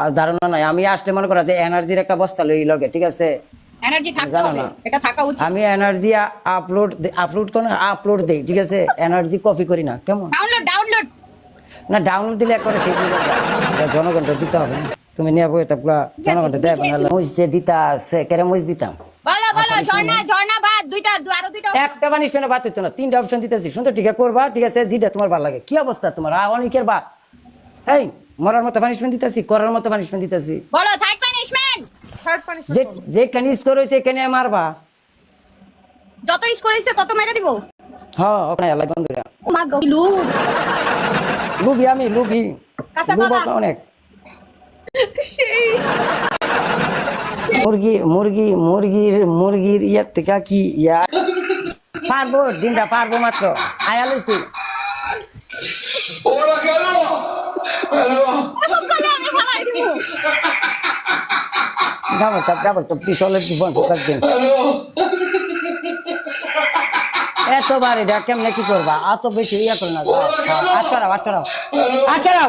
আর ধারণা নাই। আমি আসলে মনে করা যে এনার্জির একটা বস্তা লই লগে ঠিক আছে? এনার্জি থাকতে হবে। এটা থাকা উচিত। আমি এনার্জি আপলোড আপলোড করে আপলোড দেই ঠিক আছে? এনার্জি কপি করি না কেমন? ডাউনলোড ডাউনলোড না ডাউনলোড দিলে একবারে সেই জনগণটা দিতে হবে তুমি নিয়ে বই জনগণটা দেবে না। দিতা আছে কেরে দিতাম? বলো বলো ঝর্ণা ঝর্ণা বাদ দুইটা আরও দুইটা একটা পানিশমেন্ট বাদ হইতো না? তিনটা অপশন দিতেছি। সুন্দর ঠিক আছে করবা ঠিক আছে তোমার ভালো লাগে। কি অবস্থা তোমার? অনেকের বা এই মরার মতো পানিশমেন্ট দিতেছি করার মতো পানিশমেন্ট দিতেছি। বলো থার্ড পানিশমেন্ট থার্ড পানিশমেন্ট যে যেখানে স্কোর হয়েছে এখানে মারবা। যত স্কোর হইছে তত মেরে দিব? হ্যাঁ ওখানে এলাই বন্ধুরা ও মা গো লু লুবি আমি লুবি কাঁচা কলা। অনেক। মুরগি মুরগি মুরগির মুরগির ইয়ার থেকে কি ইয়া? পারব ডিমটা পারব মাত্র। আয়ালেছি Hola, Carlos. Carlos. এরকম করলে আমি ফালাই দিব ডাবল টপ ডাবল টপ পিছলের ফোন ফোকাস Carlos. এতবার এটা কেমনে কি করবা? অত বেশি ইয়া করে না। আচ্ছারাও আচ্ছারাও আচ্ছারাও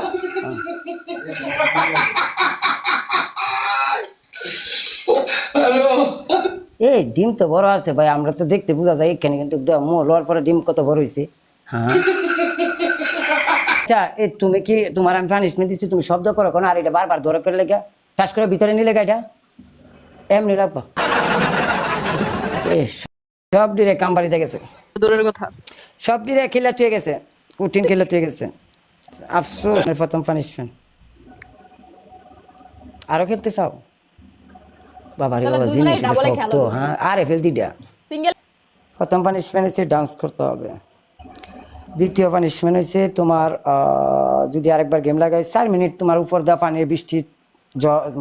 Carlos. এই ডিম তো বড় আছে ভাই আমরা তো দেখতে বোঝা যায় এখানে কিন্তু দেখ, মোহ লওয়ার পরে ডিম কত বড় হয়েছে হ্যাঁ। আচ্ছা এই তুমি কি তোমার আমি পানিশমেন্ট দিচ্ছি তুমি শব্দ করো কেন আর এটা বারবার ধরে করে লেগে টাস করে ভিতরে নিলে এটা? এমনি রাখব সব ডিরে কামবাড়িতে গেছে। দূরের কথা। সব ডিরে খেলে তুই গেছে কঠিন খেলে তুই গেছে। আফসোস প্রথম পানিশমেন্ট আরও খেলতে চাও? বাবা রে বাবা জিনিস শক্ত হ্যাঁ আরে ফেল দিটা প্রথম পানিশমেন্ট হচ্ছে ডান্স করতে হবে। দ্বিতীয় পানিশমেন্ট হচ্ছে তোমার যদি আরেকবার গেম লাগাই চার মিনিট তোমার উপর দেওয়া পানির বৃষ্টি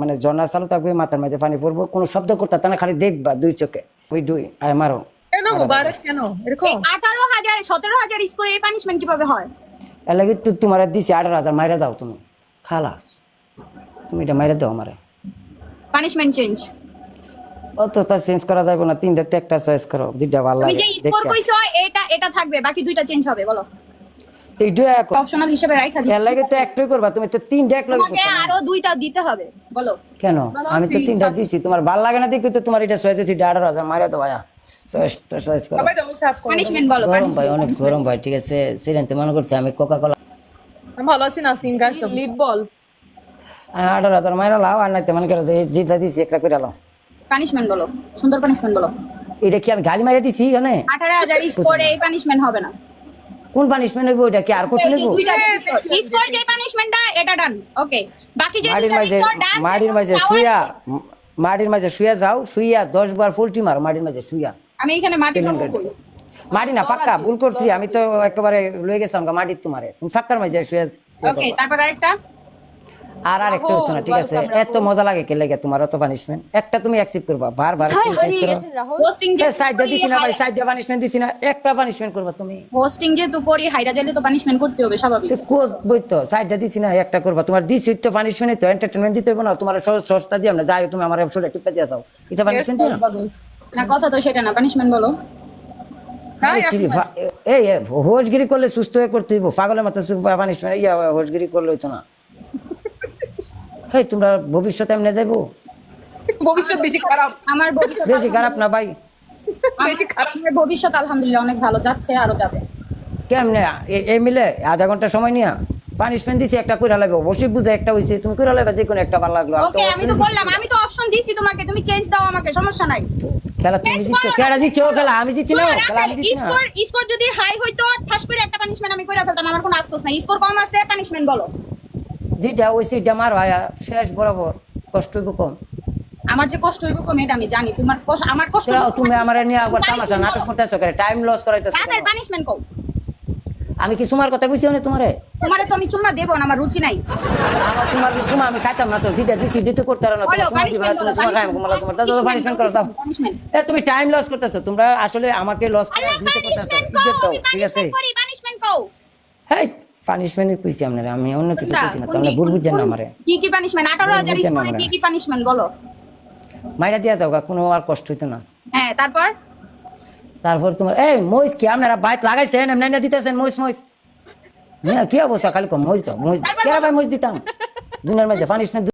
মানে ঝর্ণা চালু থাকবে মাথার মাঝে পানি পড়ব কোনো শব্দ করতে তা না খালি দেখবা দুই চোখে। ওই দুই আয় মারো। কেন মুবারক কেন? এরকম? আঠারো হাজার সতেরো এই পানিশমেন্ট কীভাবে হয়? এর লাগে তো তোমার দিছি আঠারো হাজার মাইরা দাও তুমি। খালা তুমি এটা মাইরা দাও আমারে। পানিশমেন্ট চেঞ্জ অত তা চেঞ্জ করা যাবে না একটা চয়েস করো যেটা ভালো তুমি লাগে যে স্কোর কইছো এটা এটা থাকবে বাকি দুইটা চেঞ্জ হবে বলো। এইটা অপশনাল হিসেবে রাখা দিই এর লাগে তো একটাই করবা তুমি তো তিনটা এক লগে তোমাকে আরও দুইটা দিতে হবে বলো। কেন? আমি তো তিনটা দিছি তোমার ভালো লাগে না দেখি তো তোমার এটা হাজার মারা তো ভাইয়া। চয়েসটা চয়েস করো। সবাই ডাবল চাপ করো। পানিশমেন্ট বলো গরম ভাই অনেক গরম ভাই ঠিক আছে? সিরেন্তে মনে করছে আমি কোকা কোলা ভালো আছি না সিং গাছ লিড বল। আঠারো হাজার মারা লাও আর নাইতে মনে করো যে যেটা দিছি একটা করে লাও। পানিশমেন্ট বলো সুন্দর পানিশমেন্ট বলো। এটা কি আমি গালি মারিয়ে দিছি জানে আঠারো হাজার স্কোরে এই পানিশমেন্ট হবে না। কোন পানিশমেন্ট হইব ওইটা কি? আর কত নেব স্কোর যে পানিশমেন্টটা এটা ডান ওকে বাকি যে মাটির মাঝে স্কোর ডান মাটির মাঝে শুইয়া মাটির মাঝে শুইয়া যাও শুয়া দশ বার ফুলটি মারো মাটির মাঝে শুয়া আমি এখানে মাটি নরম করি। মাটি না পাক্কা ভুল করছি আমি তো একেবারে লয়ে গেছিলাম গা মাটির তোমারে। তুমি ফাক্কার মাঝে শুয়ে ওকে তারপর আরেকটা। আর আর একটা হচ্ছে না ঠিক আছে? এত মজা লাগে কে লাগে তোমার অত পানিশমেন্ট একটা তুমি অ্যাকসেপ্ট করবা বারবার তুমি চেঞ্জ করো। হোস্টিং যে সাইডটা দিছি না ভাই সাইডটা পানিশমেন্ট দিছি না একটা পানিশমেন্ট করবা তুমি। হোস্টিং যে তো করি হাইরা দিলে তো পানিশমেন্ট করতে হবে স্বাভাবিক। তো তো সাইডটা দিছি না একটা করবা। তোমার দিছি তো পানিশমেন্ট তো এন্টারটেইনমেন্ট দিতে হবে না তোমার সস্তা দিও না যাই তুমি আমার টিপে দিয়ে দাও এটা পানিশমেন্ট না? না কথা তো সেটা না পানিশমেন্ট বলো। এই হোসগিরি করলে সুস্থ হয়ে করতে হইব পাগলের মতো পানিশমেন্ট ইয়া হোসগিরি করলে হইতো না। হেই তোমরা ভবিষ্যতে এমনি যাইবো? ভবিষ্যৎ বেশি খারাপ। আমার ভবিষ্যৎ বেশি খারাপ না ভাই? বেশি খারাপ আমার ভবিষ্যৎ আলহামদুলিল্লাহ অনেক ভালো যাচ্ছে আরও যাবে। কেমনে? এ- এ মিলে আধা ঘণ্টা সময় নিয়া পানিশমেন্ট দিছি একটা কইরা লাগবে অবশ্যই বুঝে একটা হইছে তুমি কইরা লাগবে যে কোনো একটা ভালো লাগল। আমি তো ওকে আমি তো বললাম আমি তো অপশন দিছি তোমাকে তুমি চেঞ্জ দাও আমাকে সমস্যা নাই। খেলা তুমি জিতছো খেলা জিতছো খেলা? আমি জিতছি না খেলা আমি জিতছি না। স্কোর স্কোর যদি হাই হইতো ঠাস করে একটা পানিশমেন্ট আমি করে ফেলতাম আমার কোনো আফসোস নাই। স্কোর কম আছে পানিশমেন্ট বলো। যেটা ওই সিটটা মার ভাইয়া শেষ বরাবর। কষ্ট হইব কম। আমার যে কষ্ট হইব কম এটা আমি জানি। তোমার আমার কষ্ট তুমি আমার নিয়ে আবার তামাশা নাটক করতেছো করে টাইম লস করাইতেছো হ্যাঁ পানিশমেন্ট কও আমি কি তোমার কথা কইছি না তোমারে? তোমারে তো আমি চুম্মা দেবো না আমার রুচি নাই। আমার তোমার তোমার আমি খাইতাম না তো দিতে দিছি দিতে করতে না তোমার তোমার দিবা punishment তুমি বলো, তোমার খাই তোমার দাদা পানিশমেন্ট করো দাও। Punishment. এ তুমি টাইম লস করতেছো তোমরা আসলে আমাকে লস করে দিতে করতেছো ঠিক আছে? পানিশমেন্ট কও। হ্যাঁ পানিশমেন্ট কইছি আপনারা আমি অন্য কিছু? কইছি না তোমরা ভুল বুঝছেন না কোন- আমারে। কি কি পানিশমেন্ট 18000 বুঝছেন না কি কি পানিশমেন্ট বলো? মাইরা দিয়া যাওগা কোনো আর কষ্ট হইতো না। হ্যাঁ তারপর? তারপর তোমার এই মইস কি আপনারা বাইত লাগাইছেন? এমনি না দিতেছেন মইস মইস না কি অবস্থা? খালি কম মইস তো মইস কেরা ভাই মইস দিতাম? দুনিয়ার মাঝে পানিশমেন্ট